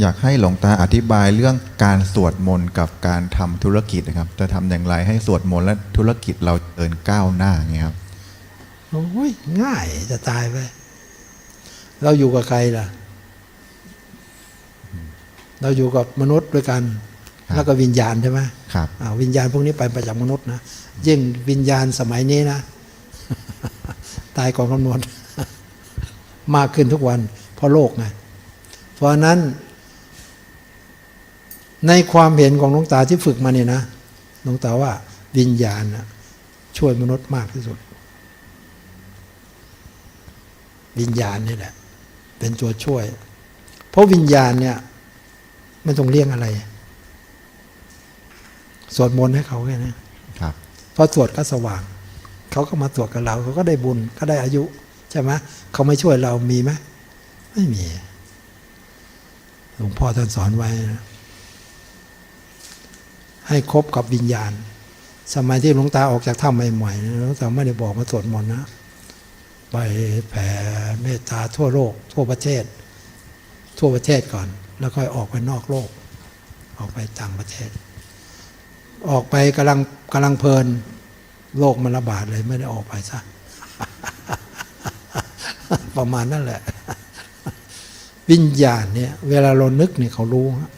อยากให้หลวงตาอธิบายเรื่องการสวดมนต์กับการทำธุรกิจนะครับ จะทำอย่างไรให้สวดมนต์และธุรกิจเราเดินก้าวหน้าอย่างเงี้ยครับโอ้ยง่ายจะตายไปเราอยู่กับใครล่ะ เราอยู่กับมนุษย์ด้วยกันครับแล้วก็วิญญาณใช่ไหมครับอ่าวิญญาณพวกนี้ไปมาจากมนุษย์นะยิ่งวิญญาณสมัยนี้นะ ตายก่อนกำหนดมากขึ้นทุกวันเพราะโลกไงเพราะฉะนั้น ในความเห็นของหลวงตาที่ฝึกมาเนี่ยนะหลวงตาว่าวิญญาณนะช่วยมนุษย์มากที่สุด วิญญาณนี่แหละ เป็นตัวช่วย เพราะวิญญาณเนี่ยไม่ต้องเลี้ยงอะไร สวดมนต์ให้เขาแค่นี้ครับพอสวดก็สว่าง เขาก็มาสวดกับเราเขาก็ได้บุญก็ได้อายุใช่ไหมเขาไม่ช่วยเรามีไหมไม่มีหลวงพ่อท่านสอนไว้นะ ให้คบกับวิญญาณ สมัยที่หลวงตาออกจากถ้ำใหม่ๆหลวงตาไม่ได้บอกมาสวดมนต์นะ ไปแผ่เมตตาทั่วโลก ทั่วประเทศ ทั่วประเทศก่อน แล้วค่อยออกไปนอกโลก ออกไปต่างประเทศ ออกไปกำลังกำลังเพลินโลกมันระบาดเลยไม่ได้ออกไปซะประมาณนั่นแหละ วิญญาณเนี่ย เวลาเรานึกเนี่ยเขารู้ฮะ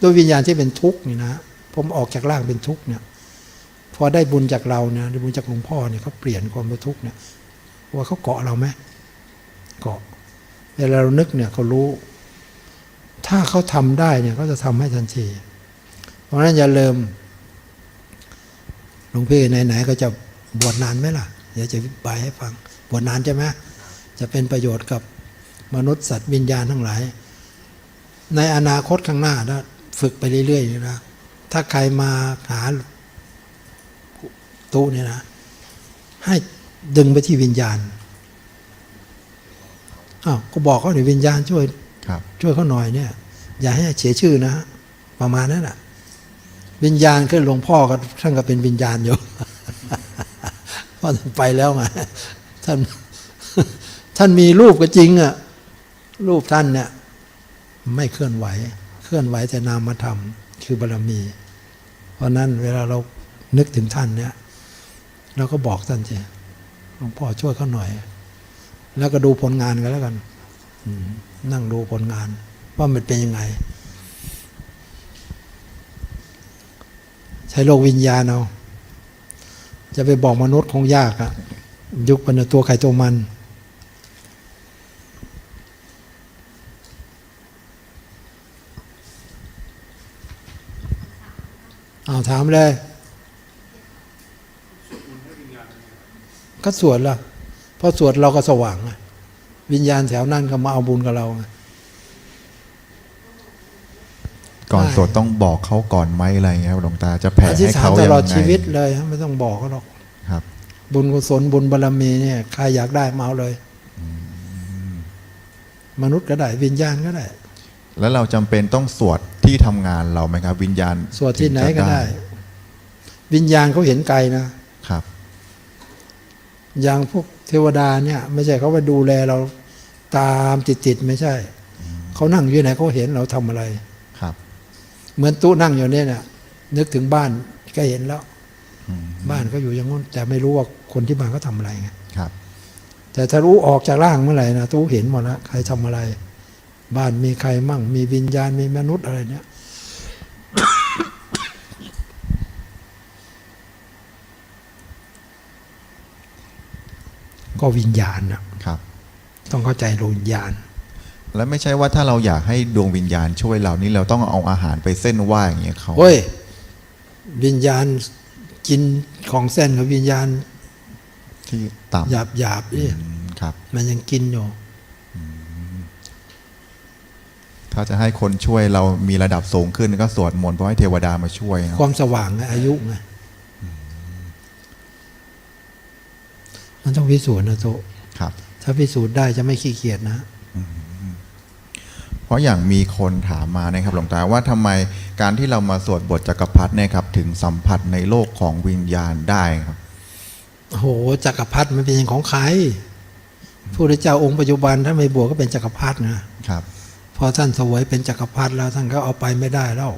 ด้วยวิญญาณที่เป็นทุกข์นี่นะ ผมออกจากร่างเป็นทุกข์เนี่ย พอได้บุญจากเราเนี่ยได้บุญจากหลวงพ่อเนี่ยเขาเปลี่ยนความเป็นทุกข์เนี่ยว่าเขาเกาะเราไหมเกาะเวลาเรานึกเนี่ยเขารู้ ถ้าเขาทำได้เนี่ยเขาจะทำให้ทันที เพราะฉะนั้นอย่าลืมหลวงพี่ไหนๆก็จะบวชนานไหมล่ะเดี๋ยวจะอธิบายให้ฟังบวชนานใช่ไหมจะเป็นประโยชน์กับมนุษย์สัตว์วิญญาณทั้งหลาย ในอนาคตข้างหน้านะ ฝึกไปเรื่อยๆนะถ้าใครมาหาตู้เนี่ยนะ ให้ดึงไปที่วิญญาณอ้าวก็บอกเขาหน่อยวิญญาณช่วยครับช่วยเขาหน่อยเนี่ย อย่าให้เสียชื่อนะฮะประมาณนั้นแหะวิญญาณคือหลวงพ่อก็ท่านก็เป็นวิญญาณอยู่เพราะท่านไปแล้วไงท่านท่านมีรูปก็จริงอะรูปท่านเนี่ย ไม่เคลื่อนไหวเค ลื่อนไหวแต่นามธรรมคือบารมี เพราะนั้นเวลาเรานึกถึงท่านเนี่ยเราก็บอกท่านสิหลวงพ่อช่วยเขาหน่อย แล้วก็ดูผลงานกันแล้วกันนั่งดูผลงาน ว่ามันเป็นยังไง ใช้โลกวิญญาณเอาจะไปบอกมนุษย์คงยากอะยุคเป็นตัวใครตัวมัน เอาถามเลยก็สวดละเพราะสวดเราก็สว่างไงวิญญาณแถวนั้นก็มาเอาบุญกับเราไงก่อนใช่สวดต้องบอกเขาก่อนไหมอะไรเงี้ยครับหลวงตาจะแผ่อธิษให้ฐานเขาตยังลอดไงชีวิตเลยฮะไม่ต้องบอกเขาหรอกครับ บุญกุศลบุญบารมีเนี่ยใครอยากได้มาเอาเลย มนุษย์ก็ได้ วิญญาณก็ได้ แล้วเราจำเป็นต้องสวด ที่ทำงานเราไหมครับ วิญญาณสวดที่ไหนถึงจะก็ได้ วิญญาณเขาเห็นไกลนะครับ อย่างพวกเทวดาเนี่ย ไม่ใช่เขาไปดูแลเราตามติดๆไม่ใช่เขานั่งอยู่ไหนเขาเห็นเราทำอะไรครับ เหมือนตู้นั่งอยู่เนี่ยเนี่ยนึกถึงบ้านก็เห็นแล้วอืมบ้านเขาอยู่อย่างนู้นแต่ไม่รู้ว่าคนที่บ้านเขาทำอะไรไงครับ แต่ถ้ารู้ออกจากร่างเมื่อไหร่นะตู้เห็นหมดแล้วใครทำอะไร บ้านมีใครมั่ง มีวิญญาณมีมนุษย์อะไรเนี่ย ก็วิญญาณนะครับ ต้องเข้าใจดวงวิญญาณ แล้วไม่ใช่ว่าถ้าเราอยากให้ดวงวิญญาณช่วยเรานี่เราต้องเอาอาหารไปเส้นไหว้อย่างเงี้ยเขาเฮ้ยวิญญาณกินของเส้นกับวิญญาณที่ต่ำหยาบหยาบๆนี่อืมครับ มันยังกินอยู่ ถ้าจะให้คนช่วยเรามีระดับสูงขึ้นก็สวดมนต์เพราะให้เทวดามาช่วยเนอะความสว่างไงอายุไงมันต้องพิสูจน์นะโตะครับ ถ้าพิสูจน์ได้จะไม่ขี้เกียจนะเพราะอย่างมีคนถามมานะครับหลวงตาว่าทำไมการที่เรามาสวดบทจักรพรรดิเนี่ยครับ ถึงสัมผัสในโลกของวิญญาณได้ครับโอ้โหจักรพรรดิมันเป็นอย่างของใครพระพุทธเจ้าองค์ปัจจุบันถ้าไม่บวชก็เป็นจักรพรรดินะครับเพพอท่านเสวยเป็นจักรพรรดิแล้วท่านก็เอาไปไม่ได้แล้ว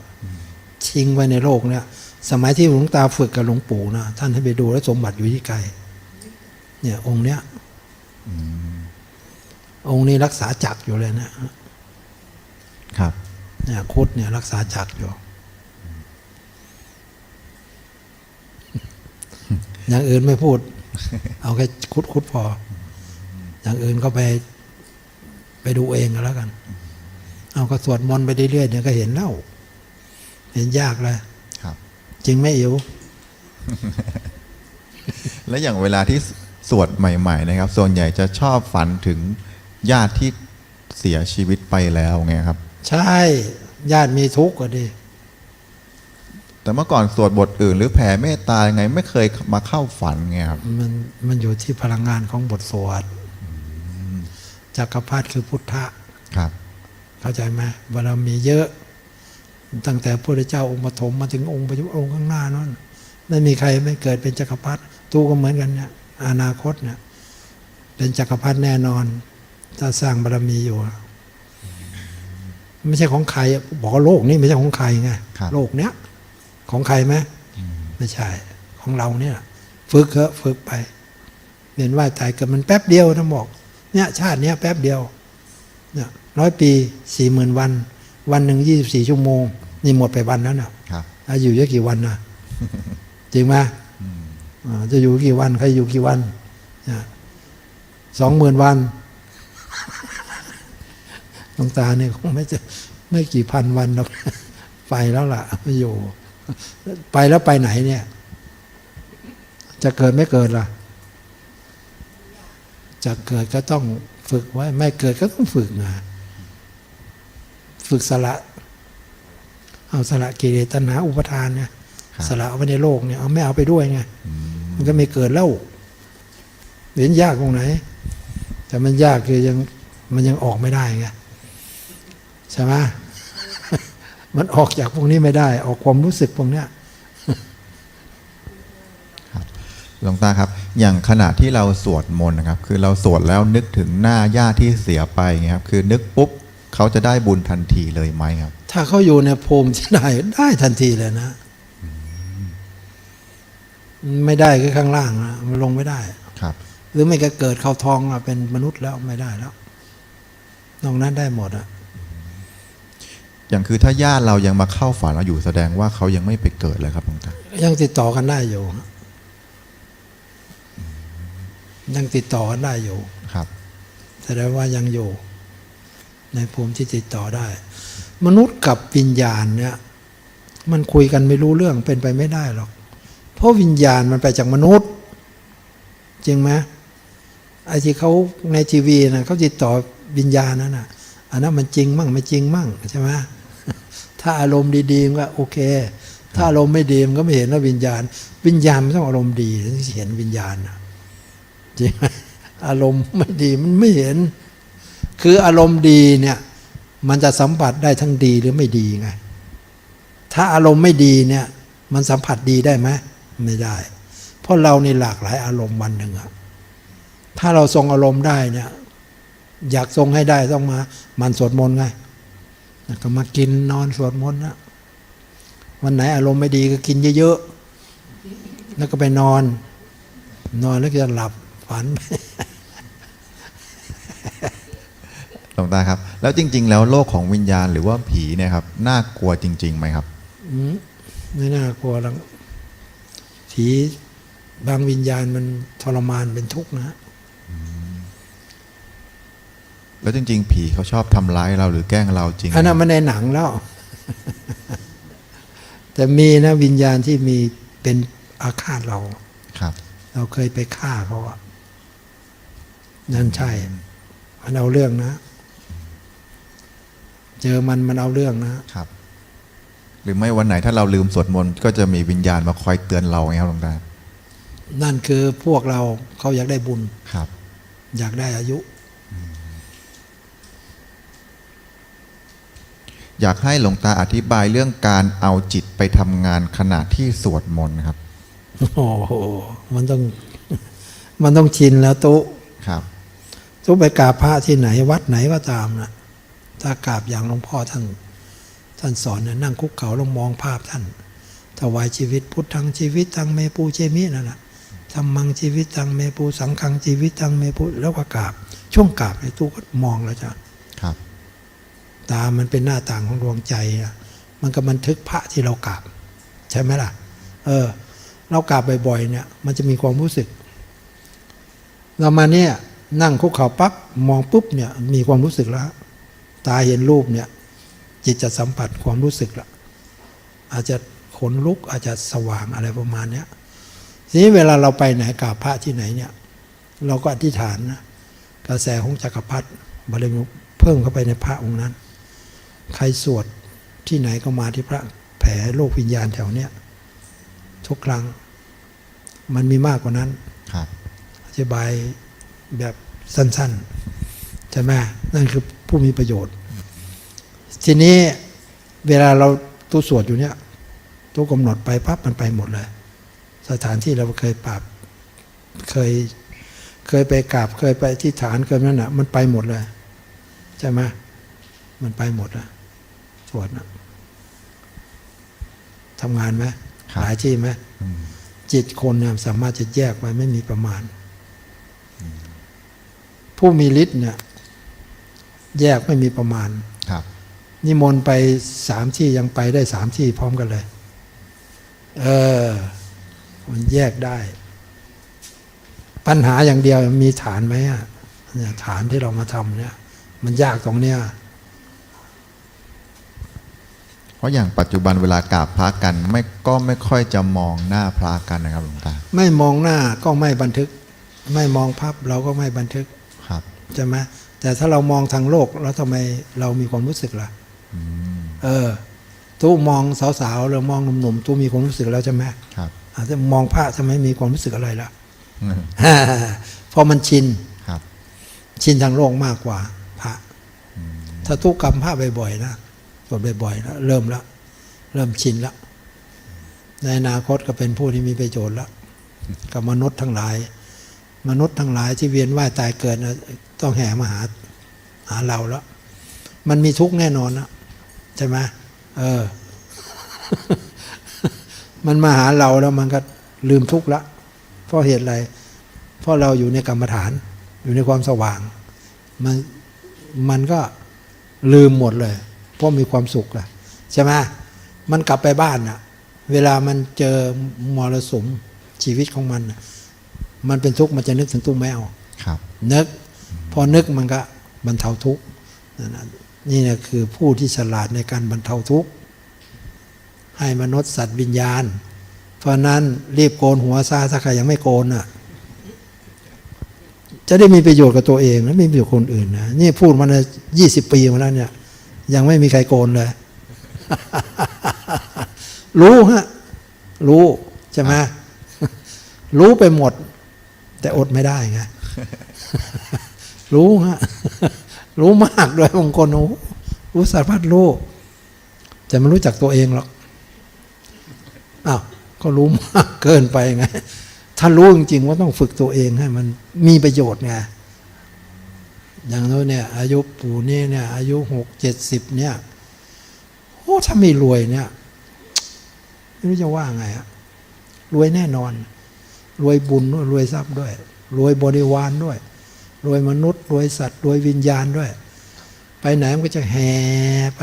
ชิงไว้ในโลกเนี่ย สมัยที่หลวงตาฝึกกับหลวงปู่นะท่านให้ไปดูแล้วสมบัติอยู่ที่ไกลเนี่ย องค์เนี้ยองค์นี้รักษาจักรอยู่เลยนะครับ เนี่ยคุดเนี่ยรักษาจักรอยู่อย่างอื่นไม่พูด เอาแค่คุดคุดพอ อย่างอื่นก็ไปไปดูเองก็แล้วกัน เอาก็สวดมนต์ไปเรื่อยๆเดี๋ยวก็เห็นแล้วเห็นยากเลยครับ จริงไหมอิ๋วและอย่างเวลาที่สวดใหม่ ๆ นะครับ ส่วนใหญ่จะชอบฝันถึงญาติที่เสียชีวิตไปแล้วไงครับ ใช่ญาติมีทุกข์ก็ดีแต่เมื่อก่อนสวดบทอื่น หรือแผ่เมตตายังไง ไม่เคยมาเข้าฝันไงครับมันมันอยู่ที่พลังงานของบทสวดจักรพรรดิคือพุทธะครับ เข้าใจไหมบารมีเยอะ ตั้งแต่พระพุทธเจ้าองค์ปฐมมาถึงองค์ปัจจุบันองค์ข้างหน้านั้นไม่มีใครไม่เกิดเป็นจักรพรรดิตู้ก็เหมือนกันเนี่ยอนาคตเนี่ยเป็นจักรพรรดิแน่นอน ถ้าสร้างบารมีอยู่ ไม่ใช่ของใครบอกว่าโลกนี้ไม่ใช่ของใครไงครับโลกเนี้ยของใครไหมไม่ใช่ ของเราเนี่ยฝึกเถอะฝึกไปเวียนว่ายตายเกิดมันแป๊บเดียวนะบอกเนี่ยชาติเนี้ยแป๊บเดียวเนี่ย ร้อยปีสี่หมื่นวัน วันหนึ่งยี่สิบสี่ชั่วโมง นี่หมดไปวันแล้วเนี่ยครับแล้วอยู่เยอะกี่วันนะจริงไหมอ่าจะอยู่กี่วัน ใครอยู่กี่วันสองหมื่นวันหลวงตาเนี่ยคงไม่จะไม่กี่พันวันหรอกไปแล้วล่ะไม่อยู่ ไปแล้วไปไหนเนี่ย จะเกิดไม่เกิดล่ะ จะเกิดก็ต้องฝึกไว้ ไม่เกิดก็ต้องฝึกนะ ฝึกสละ เอาสละกิเลสตัณหาอุปทานเนี่ยครับสละเอาไว้ในโลกเนี่ยเอาไม่เอาไปด้วยไงมันก็ไม่เกิดแล้วเห็นยากตรงไหน แต่มันยากคือยังมันยังออกไม่ได้ไงใช่ไหมมันออกจากพวกนี้ไม่ได้ ออกความรู้สึกพวกเนี้ยหลวงตาครับ อย่างขณะที่เราสวดมนต์นะครับ คือเราสวดแล้วนึกถึงหน้าญาติที่เสียไปไงครับ คือนึกปุ๊บ เขาจะได้บุญทันทีเลยไหมครับ ถ้าเขาอยู่ในภูมิที่ได้ได้ทันทีเลยนะ ไม่ได้ก็ข้างล่างนะมันลงไม่ได้ครับ หรือไม่ก็เกิดเข้าท้องอะเป็นมนุษย์แล้วไม่ได้แล้วนอกนั้นได้หมดอะอย่างคือถ้าญาติเรายังมาเข้าฝันเราอยู่แสดงว่าเขายังไม่ไปเกิดเลยครับหลวงตายังติดต่อกันได้อยู่ยังติดต่อกันได้อยู่ครับแสดงว่ายังอยู่ ในภูมิที่ติดต่อได้ มนุษย์กับวิญญาณเนี่ยมันคุยกันไม่รู้เรื่องเป็นไปไม่ได้หรอก เพราะวิญญาณมันไปจากมนุษย์ จริงไหมไอ้ที่เขาในทีวีนะเขาติดต่อวิญญาณนั่นนะอันนั้นมันจริงมั่งไม่จริงมั่งใช่ไหมถ้าอารมณ์ดีๆมันก็โอเค ถ้าอารมณ์ไม่ดีมันก็ไม่เห็นว่าวิญญาณ วิญญาณมันต้องอารมณ์ดีถึงจะเห็นวิญญาณนะจริงไหมอารมณ์ไม่ดีมันไม่เห็น คืออารมณ์ดีเนี่ยมันจะสัมผัสได้ทั้งดีหรือไม่ดีไง ถ้าอารมณ์ไม่ดีเนี่ยมันสัมผัสดีได้ไหมไม่ได้ เพราะเราในหลากหลายอารมณ์วันหนึ่งอะถ้าเราทรงอารมณ์ได้เนี่ยอยากทรงให้ได้ต้องมา มันสวดมนต์ไงแล้วก็มากินนอนสวดมนต์นะวันไหนอารมณ์ไม่ดีก็กินเยอะๆ แล้วก็ไปนอน นอนแล้วก็จะหลับฝัน หลว งตาครับ แล้วจริง ๆ แล้วโลกของวิญญาณหรือว่าผีเนี่ยครับน่ากลัวจริงๆไหมครับอืมไม่น่ากลัวหรอกผีบางวิญญาณมันทรมานเป็นทุกข์นะ แล้วจริง ๆ ผีเขาชอบทำร้ายเราหรือแกล้งเราจริงไหมอันนั้นมันในหนังแล้ว แต่มีนะวิญญาณที่มีเป็นอาฆาตเราครับ เราเคยไปฆ่าเขาอะนั่นใช่ มันเอาเรื่องนะ เจอมันมันเอาเรื่องนะครับ หรือไม่วันไหนถ้าเราลืมสวดมนต์ก็จะมีวิญญาณมาคอยเตือนเราไงครับหลวงตานั่นคือพวกเราเขาอยากได้บุญครับ อยากได้อายุ อยากให้หลวงตาอธิบายเรื่องการเอาจิตไปทำงานขณะที่สวดมนต์ครับโอ้โหมันต้อง มันต้องชินแล้วตุ๊ครับตุ๊ไปกราบพระที่ไหนวัดไหนก็ตามนะ ถ้ากราบอย่างหลวงพ่อท่านท่านสอนเนี่ยนั่งคุกเข่าแล้วมองภาพท่านถวายชีวิตพุทธังชีวิตตังเมปูเชมินั่นแหละธรรมังชีวิตตังเมปูสังฆังชีวิตตังเมปูแล้วก็กราบ ช่วงกราบในตู้ก็มองแล้วจ้ะครับ ตามันเป็นหน้าต่างของดวงใจอะมันก็บันทึกพระที่เรากราบ ใช่ไหมล่ะ เออ เรากราบบ่อยๆเนี่ย มันจะมีความรู้สึก เรามาเนี่ยนั่งคุกเข่าปั๊บมองปุ๊บเนี่ย มีความรู้สึกแล้ว ตาเห็นรูปเนี่ยจิตจะสัมผัสความรู้สึกละอาจจะขนลุกอาจจะสว่างอะไรประมาณเนี้ยทีนี้เวลาเราไปไหนกราบพระที่ไหนเนี่ย เราก็อธิษฐานนะกระแสของจักรพรรดิบารมีเพิ่มเข้าไปในพระองค์นั้น ใครสวดที่ไหนก็มาที่พระแผ่โลกวิญญาณแถวเนี้ยทุกครั้งมันมีมากกว่านั้นครับอธิบายแบบสั้นๆใช่ไหมนั่นคือ ผู้มีประโยชน์ ทีนี้เวลาเราตู้สวดอยู่เนี่ยตู้กำหนดไปปั๊บมันไปหมดเลย สถานที่เราเคยปราบเคยเคยไปกราบเคยไปที่ฐานเคยนั่นน่ะ มันไปหมดเลยใช่ไหมมันไปหมดอะสวดนะทำงานไหมครับหลายที่ไหมอืมจิตคนเนี่ยสามารถจะแยกไว้ไม่มีประมาณ ผู้มีฤทธิ์เนี่ย แยกไม่มีประมาณครับนิมนต์ไปสามที่ยังไปได้สามที่พร้อมกันเลย เออ มันแยกได้ ปัญหาอย่างเดียวมีฐานไหมอะเนี่ยฐานที่เรามาทำเนี่ย มันยากตรงเนี้ยเพราะอย่างปัจจุบันเวลากราบพระกัน ไม่ก็ไม่ค่อยจะมองหน้าพระกันนะครับหลวงตาไม่มองหน้าก็ไม่บันทึก ไม่มองภาพเราก็ไม่บันทึกครับใช่ไหม แต่ถ้าเรามองทางโลกแล้วทำไมเรามีความรู้สึกล่ะอืมเออตู้มองสาวๆหรือมองหนุ่มๆตู้มีความรู้สึกแล้วใช่ไหมครับอาจจะมองพระทำไมมีความรู้สึกอะไรล่ะอืมเพราะมันชินครับ ชินทางโลกมากกว่า พระถ้าทุกกรรมพระบ่อยๆนะสวดบ่อยๆแล้วเริ่มแล้วเริ่มชินแล้วในอนาคตก็เป็นผู้ที่มีประโยชน์แล้วกับมนุษย์ทั้งหลาย มนุษย์ทั้งหลายที่เวียนว่ายตายเกิดนะ ต้องแห่มาหาหาเราแล้ว มันมีทุกข์แน่นอนนะใช่ไหมเออ มันมาหาเราแล้วมันก็ลืมทุกข์ละเพราะเหตุอะไร เพราะเราอยู่ในกรรมฐาน อยู่ในความสว่าง มันมันก็ลืมหมดเลย เพราะมีความสุขแหละใช่ไหมมันกลับไปบ้านน่ะเวลามันเจอมรสุมชีวิตของมันน่ะมันเป็นทุกข์มันจะนึกถึงตู้แมวครับ นึก พอนึกมันก็บรรเทาทุกข์นี่นะคือผู้ที่ฉลาดในการบรรเทาทุกข์ให้มนุษย์สัตว์วิญญาณ เพราะนั้นรีบโกนหัวซาถ้าใครยังไม่โกนน่ะจะได้มีประโยชน์กับตัวเองและไม่มีประโยชน์คนอื่นนะนี่พูดมานยี่สิบปีมาแล้วเนี่ย ยังไม่มีใครโกนเลย รู้ฮะ รู้ใช่ไหมรู้ไปหมด แต่อดไม่ได้ไง รู้ฮะ รู้มากด้วยบางคนโอ้รู้สารพัดรู้แต่ไม่รู้จักตัวเองหรอกอ้าวก็รู้มากเกินไปไงถ้ารู้จริงๆว่าต้องฝึกตัวเองให้มันมีประโยชน์ไงอย่างโน้นเนี่ย อายุปู่นี่เนี่ย อายุหกเจ็ดสิบเนี่ยโอ้ถ้าไม่รวยเนี่ยไม่รู้จะว่าไงอะรวยแน่นอน รวยบุญด้วยรวยทรัพย์ด้วย รวยบริวารด้วย รวยมนุษย์รวยสัตว์รวยวิญญาณด้วย ไปไหนมันก็จะแห่ไป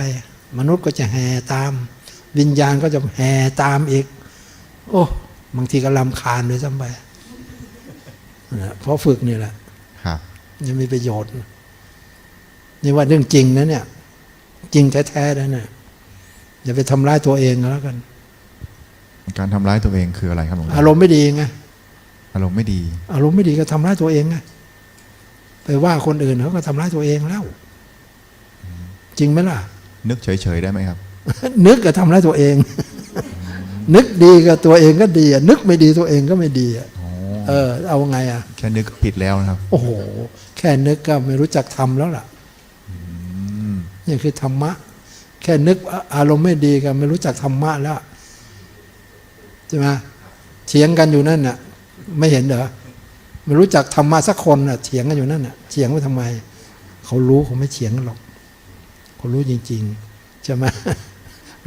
มนุษย์ก็จะแห่ตาม วิญญาณก็จะแห่ตามอีก โอ้บางทีก็ลำคาญด้วยซ้ำไปนะเพราะฝึกนี่แหละครับยังมีประโยชน์นี่ว่าเรื่องจริงนะเนี่ย จริงแท้ๆนะเนี่ยอย่าไปทำร้ายตัวเองก็แล้วกัน การทำร้ายตัวเองคืออะไรครับหลวงตาอารมณ์ไม่ดีไงอารมณ์ไม่ดี อารมณ์ไม่ดีก็ทำร้ายตัวเองไง ไปว่าคนอื่นเขาก็ทำร้ายตัวเองแล้ว จริงไหมล่ะ นึกเฉยๆได้ไหมครับ นึกก็ทำร้ายตัวเอง นึกดีกับตัวเองก็ดีอะนึกไม่ดีตัวเองก็ไม่ดีอะอ๋อเออ เอาไงอะ แค่นึกผิดแล้วนะครับ โอ้โห แค่นึกก็ไม่รู้จักทำแล้วล่ะอืมนี่คือธรรมะ แค่นึกอารมณ์ไม่ดีก็ไม่รู้จักธรรมะแล้วใช่ไหมเถียงกันอยู่นั่นน่ะ ไม่เห็นเหรอ ไม่รู้จักธรรมะสักคนน่ะเถียงกันอยู่นั่นน่ะเถียงไว้ทำไม เขารู้เขาไม่เถียงกันหรอกคนรู้จริงๆใช่ไหม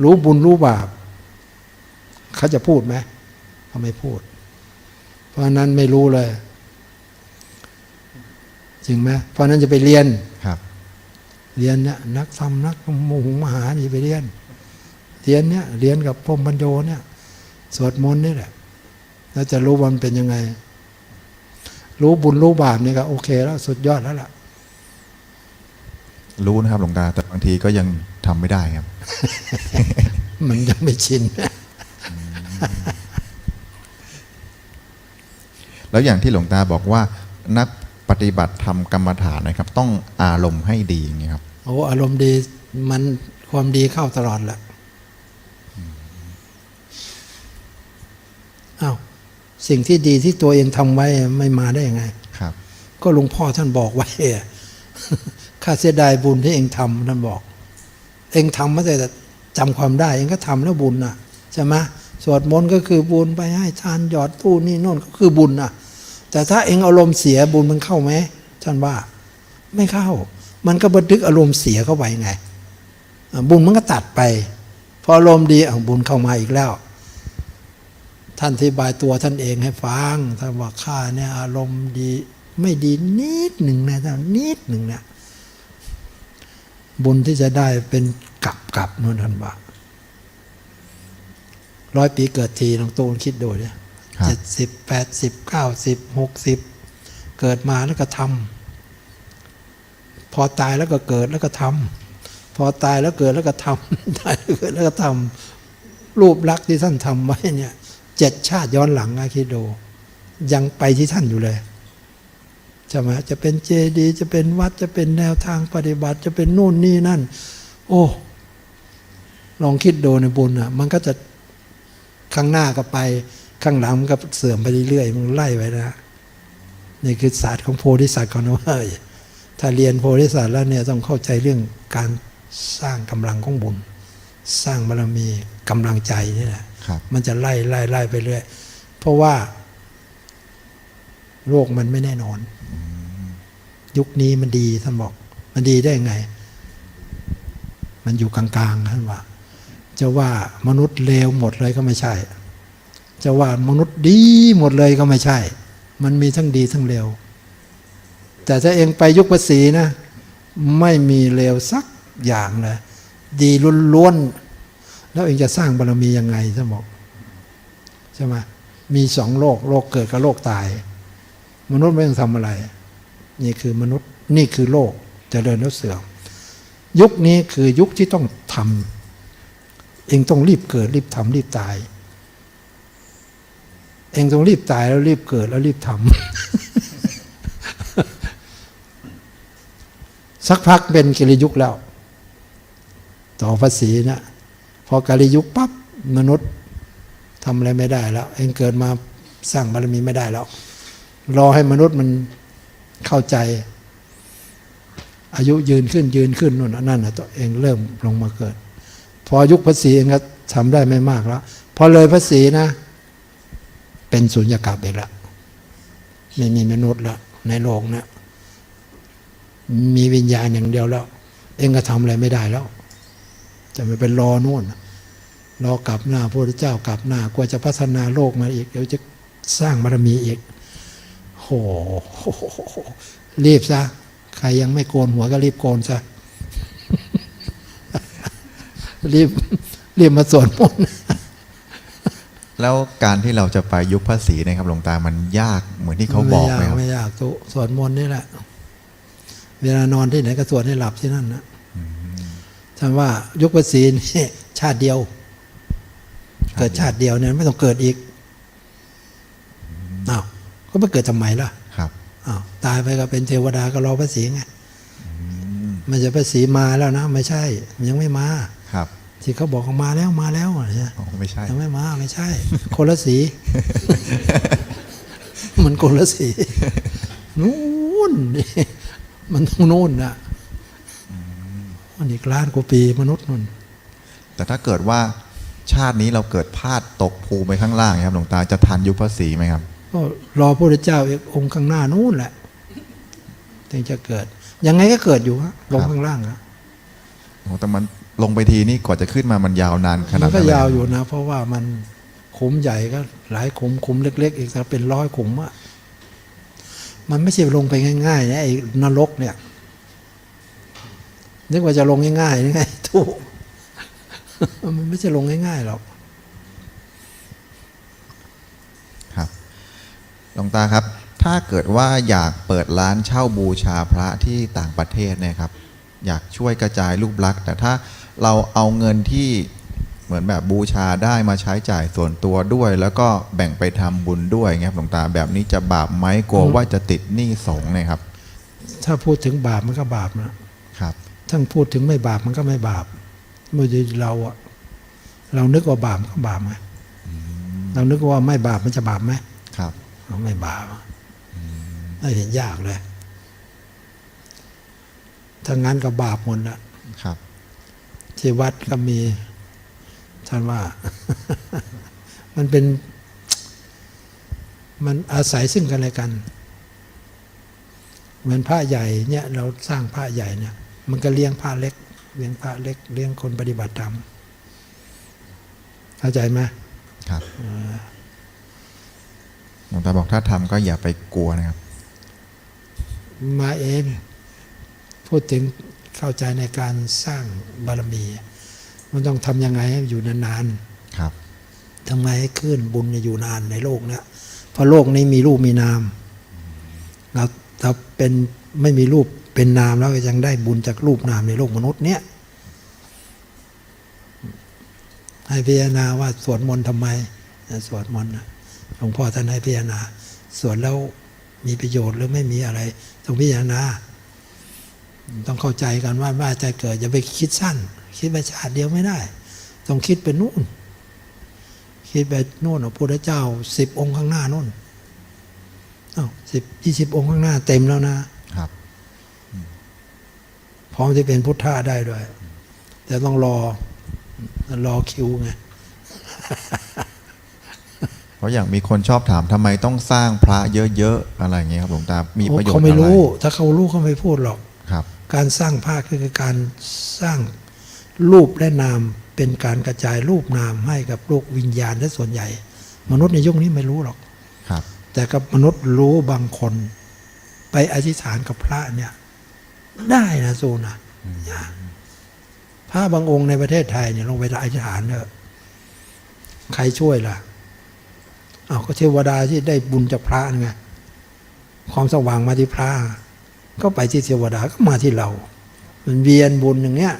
รู้บุญรู้บาปเขาจะพูดไหมเขาไม่พูด เพราะฉะนั้นไม่รู้เลยจริงไหมเพราะฉะนั้นจะไปเรียนครับ เรียนเนี่ยนักธรรมนักโมหงมหานี่ไปเรียน เรียนเนี่ยเรียนกับพรหมบัญโยเนี่ยสวดมนต์นี่แหละแล้วจะรู้ว่ามันเป็นยังไง รู้บุญรู้บาปนี่ก็โอเคแล้วสุดยอดแล้วล่ะ รู้นะครับหลวงตา แต่บางทีก็ยังทำไม่ได้ครับ มันยังไม่ชิน แล้วอย่างที่หลวงตาบอกว่า นักปฏิบัติธรรมกรรมฐานนะครับ ต้องอารมณ์ให้ดีอย่างเงี้ยครับโอ้อารมณ์ดีมันความดีเข้าตลอดแหละอ้าว สิ่งที่ดีที่ตัวเองทำไว้ไม่มาได้ยังไงครับ ก็หลวงพ่อท่านบอกไว้อะข้าเสียดายบุญที่เองทำท่านบอก เองทำมาแต่จำความได้ เองก็ทำแล้วบุญน่ะใช่ไหมสวดมนต์ก็คือบุญไปให้ทานหยอดตู้นี่โน่นก็คือบุญน่ะแต่ถ้าเองอารมณ์เสียบุญมันเข้าไหมท่านว่า ไม่เข้า มันก็บันทึกอารมณ์เสียเข้าไปไงอะบุญมันก็ตัดไป พออารมณ์ดีอะบุญเข้ามาอีกแล้ว ท่านอธิบายตัวท่านเองให้ฟังท่านว่าข้าเนี่ยอารมณ์ดีไม่ดีนิดหนึ่งนะท่านนิดหนึ่งเนี่ยบุญที่จะได้เป็นกับกับนู่นท่านว่าร้อยปีเกิดทีลองตูนคิดดูเนี่ยครับเจ็ดสิบแปดสิบเก้าสิบหกสิบเกิดมาแล้วก็ทำพอตายแล้วก็เกิดแล้วก็ทำพอตายแล้วเกิดแล้วก็ทำตายแล้วเกิดแล้วก็ทำรูปลักษณ์ที่ท่านทำไว้เนี่ย เจ็ดชาติย้อนหลังนะคิดดู ยังไปที่ท่านอยู่เลยใช่ไหมจะเป็นเจดีจะเป็นวัดจะเป็นแนวทางปฏิบัติจะเป็นนู่นนี่นั่น โอ้ลองคิดดูในบุญอะ มันก็จะข้างหน้าก็ไป ข้างหลังมันก็เสื่อมไปเรื่อยๆมันไล่ไปนะนี่คือศาสตร์ของโพธิสัตว์ของเราเอ้ยถ้าเรียนโพธิสัตว์แล้วเนี่ยต้องเข้าใจเรื่องการสร้างกำลังของบุญ สร้างบารมีกำลังใจนี่แหละ มันจะไล่ไล่ไล่ไปเรื่อย เพราะว่าโลกมันไม่แน่นอน ยุคนี้มันดีท่านบอก มันดีได้ยังไง มันอยู่กลางๆท่านว่า จะว่ามนุษย์เลวหมดเลยก็ไม่ใช่ จะว่ามนุษย์ดีหมดเลยก็ไม่ใช่ มันมีทั้งดีทั้งเลว แต่ถ้าเองไปยุคภาษีนะ ไม่มีเลวสักอย่างเลย ดีล้วนๆ แล้วเองจะสร้างบารมียังไงท่านบอกใช่ไหมมีสองโลกโลกเกิดกับโลกตาย มนุษย์ไม่ต้องทำอะไร นี่คือมนุษย์นี่คือโลกจเจริญแล้วเสื่อมยุคนี้คือยุคที่ต้องทำเองต้องรีบเกิดรีบทำรีบตาย เองต้องรีบตายแล้วรีบเกิดแล้วรีบทำสักพักเป็นกิริยุคแล้ว ต่อภาษีนะ พอกาลยุคปั๊บมนุษย์ทำอะไรไม่ได้แล้ว เองเกิดมาสร้างบารมีไม่ได้แล้ว รอให้มนุษย์มันเข้าใจ อายุยืนขึ้นยืนขึ้นนู่นนั่นนะตัวเองเริ่มลงมาเกิด พอยุคภาษีเองก็ทำได้ไม่มากแล้วพอเลยภาษีนะ เป็นสุญญากาศไปละไม่มีมนุษย์ละในโลกนะมีวิญญาณอย่างเดียวแล้ว เองก็ทำอะไรไม่ได้แล้ว จะไม่เป็นรอนู่นรอกลับหน้าพระพุทธเจ้ากลับหน้ากว่าจะพัฒนาโลกมาอีก เดี๋ยวจะสร้างบารมีอีกโหรีบซะใครยังไม่โกนหัวก็รีบโกนซะรีบรีบมาสวดมนต์แล้วการที่เราจะไปยุคภาษีนะครับหลวงตามันยากเหมือนที่เขาบอกไหมไม่คยารับไม่ยากตุสวดมนต์นี่แหละ เวลานอนที่ไหนก็สวดให้หลับที่นั่นนะ ท่านว่ายุคภาษีนี่ชาติเดียว เกิดชาติเดียวเนี่ยไม่ต้องเกิดอีกอ้าวก็ไม่เกิดทำไมล่ะครับอ้าวตายไปก็เป็นเทวดาก็รอภาษีไงมันจะภาษีมาแล้วนะ ไม่ใช่มันยังไม่มาครับ ที่เขาบอกว่ามาแล้วมาแล้วอะเนี่ยอ๋อไม่ใช่ยังไม่มาไม่ใช่ คนละสีมันคนละสีนู่นนี่มันต้องนู่นนะ มันอีกล้านกว่าปีมนุษย์นู่นแต่ถ้าเกิดว่าชาตินี้เราเกิดพลาดตกภูไปข้างล่างครับหลวงตาจะทันยุคภาษีไหมครับก็รอพระพุทธเจ้าอีกองค์ข้างหน้านู่นแหละถึงจะเกิด ยังไงก็เกิดอยู่ฮะลงข้างล่างครับโอ้แต่มันลงไปทีนี่กว่าจะขึ้นมามันยาวนานขนามัดนนั้ก็นเลยยาวอยู่นะ เพราะว่ามันขุมใหญ่ก็หลายขุมขุมเล็ก ๆ อีกถ้าเป็นร้อยขุมอะมันไม่ใช่ลงไปง่ายๆนะไอ้นรกเนี่ย นึกว่าจะลงง่ายๆนี่ไงถูกมันไม่ใช่ลงง่ายๆหรอกครับหลวงตาครับ ถ้าเกิดว่าอยากเปิดร้านเช่าบูชาพระที่ต่างประเทศเนะครับ อยากช่วยกระจายรูปลักษณ์แต่ถ้าเราเอาเงินที่เหมือนแบบบูชาได้มาใช้จ่ายส่วนตัวด้วย แล้วก็แบ่งไปทำบุญด้วยเงี้ยครับหลวงตาแบบนี้จะบาปไหมกลัวว่าจะติดหนี้สงฆ์เนะครับ ถ้าพูดถึงบาปมันก็บาปนะครับ ถ้าพูดถึงไม่บาปมันก็ไม่บาปเมื่อเราอะเรานึกว่าบาปมันก็บาปไหมเรานึกว่าไม่บาปมันจะบาปไหมครับเราไม่บาปไม่เห็นยากเลยถ้างั้นก็บาปหมดนะครับ ที่วัดก็มีท่านว่า มันเป็น มันอาศัยซึ่งกันและกัน เหมือนพระใหญ่เนี่ย เราสร้างพระใหญ่เนี่ย มันก็เลี้ยงพระเล็ก เลี้ยงพระเล็ก เลี้ยงคนปฏิบัติธรรมเข้าใจไหมครับหลวงตาบอกถ้าทำก็อย่าไปกลัวนะครับ มาเองพูดถึงเข้าใจในการสร้างบารมี มันต้องทำยังไงให้อยู่นานครับๆทำไงให้ขึ้นบุญอยู่นานในโลกเนะเพราะโลกนี้มีรูปมีนามเราถ้าเป็นไม่มีรูป เป็นนามแล้วก็ยังได้บุญจากรูปนามในโลกมนุษย์เนี่ยให้พิจารณาว่าสวดมนต์ทำไมสวดมนต์หลวงพ่อท่านให้พิจารณาสวดแล้วมีประโยชน์หรือไม่มีอะไร ต้องพิจารณา ต้องเข้าใจกันว่าว่าใจเกิดอย่าไปคิดสั้น คิดไปชาติเดียวไม่ได้ ต้องคิดไปนู่น คิดไปนู่นพระพุทธเจ้าสิบองค์ข้างหน้านู่นอ้าวสิบยี่สิบองค์ข้างหน้าเต็มแล้วนะครับ พร้อมที่เป็นพุทธะได้ด้วย แต่ต้องรอรอคิวไงเพราะอย่างมีคนชอบถามทำไมต้องสร้างพระเยอะๆอะไรอย่างเงี้ยครับหลวงตา มีประโยชน์เขาไม่อะไรรู้ ถ้าเขารู้เขาไม่พูดหรอกครับ การสร้างภาคคือการสร้างรูปและนามเป็นการกระจายรูปนามให้กับโลกวิญญาณและส่วนใหญ่ มนุษย์ในยุคนี้ไม่รู้หรอกครับ แต่กับมนุษย์รู้บางคน ไปอธิษฐานกับพระเนี่ย ได้นะซูนะพระบางองค์ในประเทศไทยเนี่ยลงไปอธิษฐานเถอะใครช่วยล่ะอ้าวก็เทวดาที่ได้บุญจากพระไงความสว่างมาที่พระ ก็ไปที่เทวดาก็มาที่เรา มันเวียนบุญอย่างเนี้ย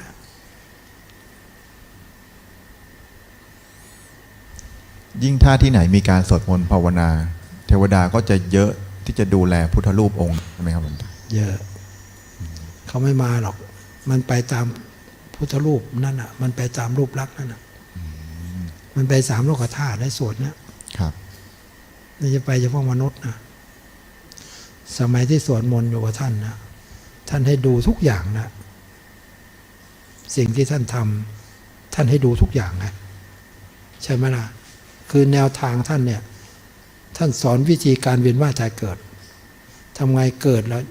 ยิ่งถ้าที่ไหนมีการสวดมนต์ภาวนา เทวดาก็จะเยอะที่จะดูแลพุทธรูปองค์ใช่ไหมครับหลวงตาเยอะ เขาไม่มาหรอก มันไปตามพุทธรูปนั่นอะ มันไปตามรูปลักษณ์นั่นอะมันไปสามโลกธาตุในส่วนเนี้ยครับไม่ใช่ไปเฉพาะมนุษย์นะสมัยที่สวดมนต์อยู่กับท่านนะท่านให้ดูทุกอย่างนะสิ่งที่ท่านทำท่านให้ดูทุกอย่างไงใช่ไหมล่ะคือแนวทางท่านเนี่ย ท่านสอนวิธีการเวียนว่ายตายเกิดทำไงเกิดแล้ว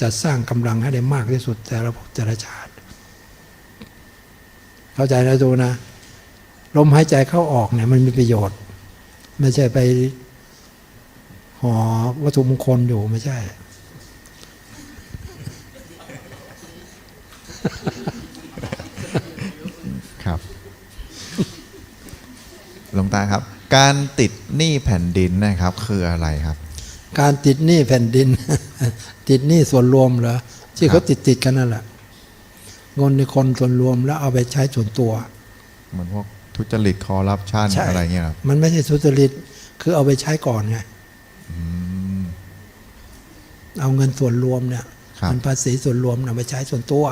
จะสร้างกำลังให้ได้มากที่สุดแต่ละภพแต่ละชาติ เข้าใจนะดูนะ ลมหายใจเข้าออกเนี่ยมันมีประโยชน์ ไม่ใช่ไปห่อวัตถุมงคลอยู่ไม่ใช่ ครับหลวงตาครับ การติดหนี้แผ่นดินนะครับ คืออะไรครับ การติดหนี้แผ่นดิน ติดหนี้ส่วนรวมเหรอที่ครัเขาบติดติดๆกันนั่นแหละเงินในคนส่วนรวมแล้วเอาไปใช้ส่วนตัวเหมือนพวกทุจริตคอร์รัปชันใช่อะไรเงี้ยครับมันไม่ใช่ทุจริตคือเอาไปใช้ก่อนไงอืมเอาเงินส่วนรวมเนี่ยครับเงินภาษีส่วนรวมนำไปใช้ส่วนตัว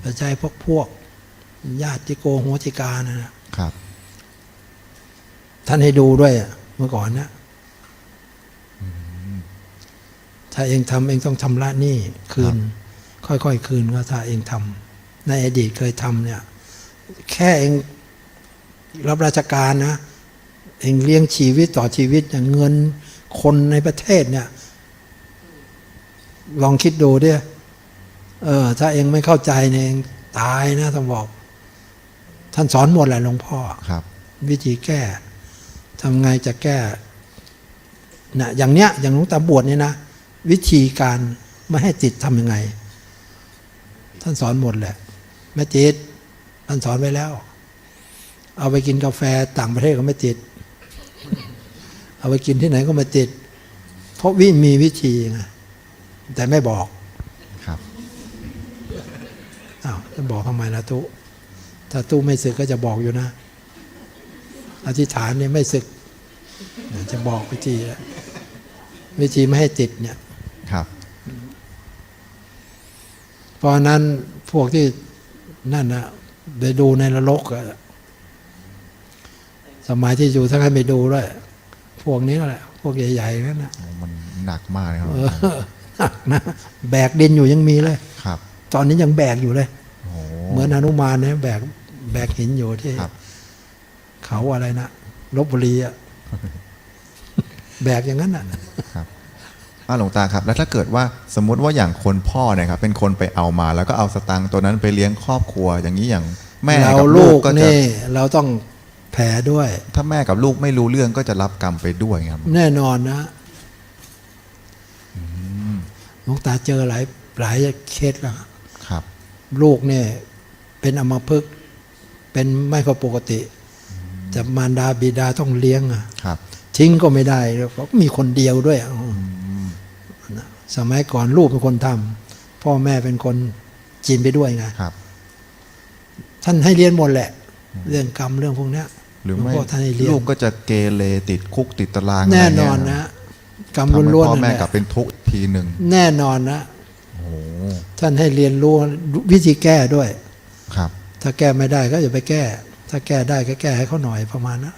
ไปใช้พวกพวก ญาติโกโหติกานะนะครับ ท่านให้ดูด้วยอะเมื่อก่อนนะ ถ้าเองทำเองต้องชำระหนี้คืน ค่อยๆคืนก็ถ้าเองทำในอดีตเคยทำเนี่ย แค่เองรับราชการนะ เองเลี้ยงชีวิตต่อชีวิตอย่างเงินคนในประเทศเนี่ย ลองคิดดูดิเออ ถ้าเองไม่เข้าใจเนี่ยเองตายนะต้องบอก ท่านสอนหมดแหละหลวงพ่อครับ วิธีแก้ทำไงจะแก้นะอย่างเนี้ยอย่างหลวงตาบวชเนี่ยนะ วิธีการไม่ให้ติดทำยังไง ท่านสอนหมดแหละแม่ติดท่านสอนไว้แล้ว เอาไปกินกาแฟต่างประเทศก็ไม่ติด เอาไปกินที่ไหนก็ไม่ติด เพราะวิมีวิธีไงแต่ไม่บอกครับอ้าวจะบอกทำไมล่ะตุถ้าตุไม่ศึกก็จะบอกอยู่นะ อธิษฐานเนี่ยไม่ศึกเนี่ยจะบอกวิธีแล้ววิธีไม่ให้ติดเนี่ย ครับ เพราะฉะนั้นพวกที่นั่นนะไปดูในนรกอะสมัยที่อยู่ถ้าใครไปดูด้วย พวกนี้แหละ พวกใหญ่ๆนั่นนะโอ้มันหนักมากเลยครับเออหนักนะแบกดินอยู่ยังมีเลยครับ ตอนนี้ยังแบกอยู่เลยโอ้โหเหมือนอนุมานเนี่ยแบกแบกหินอยู่ที่ครับเขาอะไรนะลบบุรีอะแบกอย่างนั้นอะครับ อ้าวหลวงตาครับ แล้วถ้าเกิดว่าสมมุติว่าอย่างคนพ่อเนี่ยครับเป็นคนไปเอามา แล้วก็เอาสตังค์ตัวนั้นไปเลี้ยงครอบครัว อย่างนี้อย่างแม่เรากับลูลูกกก็จะนี่เราต้องแผ่ด้วย ถ้าแม่กับลูกไม่รู้เรื่องก็จะรับกรรมไปด้วยครับแน่นอนนะหลวงตาเจอหลายหลายเคสแล้วครับ ลูกเนี่ยเป็นอัมพฤกษ์เป็นไม่ค่อยปกติจะมารดาบิดาต้องเลี้ยงอะครับ ทิ้งก็ไม่ได้เพราะมีคนเดียวด้วยอะนะ สมัยก่อนลูกเป็นคนทำพ่อแม่เป็นคนจีนไปด้วยไงครับท่านให้เรียนหมดแหละ เรื่องกรรมเรื่องพวกเนี้ยหรือลวงไม่พ่อท่านให้เรียนลูกก็จะเกเรติดคุกติดตารางแน่ะไรนเงี้ยอนนะกรรมทำให้ล้วนพ่อๆนั่นแม่แหละกลับเป็นทุกข์อีกทีหนึ่งแน่นอนนะโอ้โหท่านให้เรียนรู้วิธีแก้ด้วย ครับ ถ้าแก้ไม่ได้ก็อย่าไปแก้ ถ้าแก้ได้ก็แก้ให้เขาหน่อยประมาณนั้น